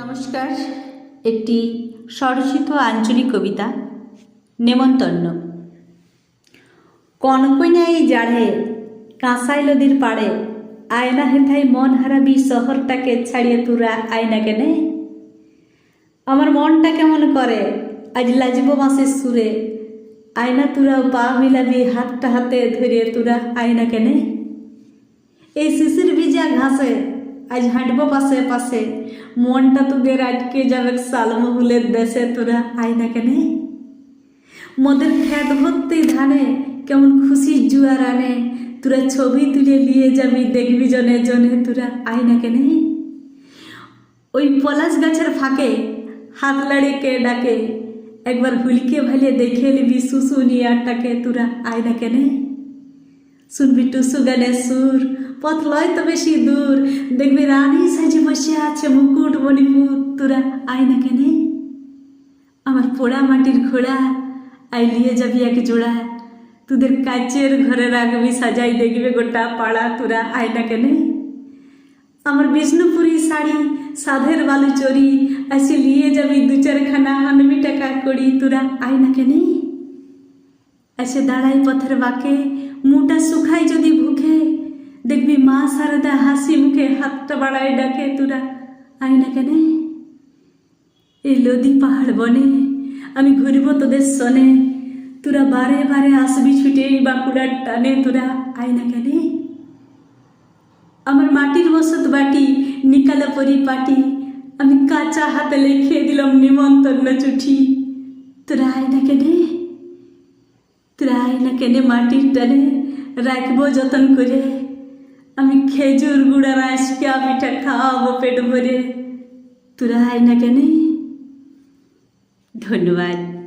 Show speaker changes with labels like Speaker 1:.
Speaker 1: নমস্কার, একটি স্বরচিত আঞ্চলিক কবিতা, নেমন্তন্ন। কনকইনাই জাড়ে কাঁসাই নদীর পাড়ে, আয়না হেথাই মন হারাবি শহরটাকে ছাড়িয়ে তুরা আয়না কেনে? আমার মনটা কেমন করে, আজ লাজব মাসের সুরে, আয়না তুরা পা মিলাবি হাতটা হাতে ধরিয়ে তুরা আয়না কেনে? এই শিশির ভিজা ঘাসে, আজ হাঁটবো পাশে পাশে। মনটা তোদের আটকে যাবে সালমহুলের দেশে, তোরা আয়না কেনে? মোদের খ্যাত ভর্তি ধানে কেমন খুশি জুয়ার আনে। তোরা ছবি তুলে নিয়ে যাবি দেখবি জনে জনে, তোরা আয়না কেনে? ওই পলাশ গাছের ফাঁকে হাত লাড়ে কে ডাকে, একবার হুলকে ভালিয়ে দেখে নিবি শুশুনিয়াটাকে, তোরা আয়না কেনে? শুনবি টুসু গানের সুর পথ লয় তো বেশি দূর। দেখবি রানী সাজে বসে আছে মুকুট মণিপুর। তোরা আয় না কেনে? আমার পোড়া মাটির ঘোড়া আই লিয়ে যাবি এক জোড়া। তোদের কাচের ঘরে রাখবি সাজাই দেখবে গোটা পাড়া। তোরা আয় না কেনে? আমার বিষ্ণুপুরি শাড়ি, সাধের বালু চরি আসে লিয়ে যাবি দু চারখানা আনবি টাকা করি তোরা আয় না কেনে? এসে দাঁড়াই পথের বাঁকে, মুটা শুকাই যদি ভুখে সারদা হাসি মুখে হাতটা বাড়ায় ডাকে তোরা। আই না কেনে? এই লদি পাহাড় বনে আমি ঘুরব তোদের সনে। তোরা বারে বারে আসবি ছুটে এই বাঁকুড়ার টানে। তোরা আই না কেনে? আমার মাটির বসত বাটি, নিকালা পরিপাটি আমি কাঁচা হাতে লিখে দিলাম নিমন্ত্রণ চিঠি। তোরা আয় না কেনে? ত্রাই না কেনে মাটির টানে? রাখব যতন করে। আমি খেজুর গুড়া রাইসকা পিঠা খাওয়াবো পেট ভরে। তোরা আয় না কেন? ধন্যবাদ।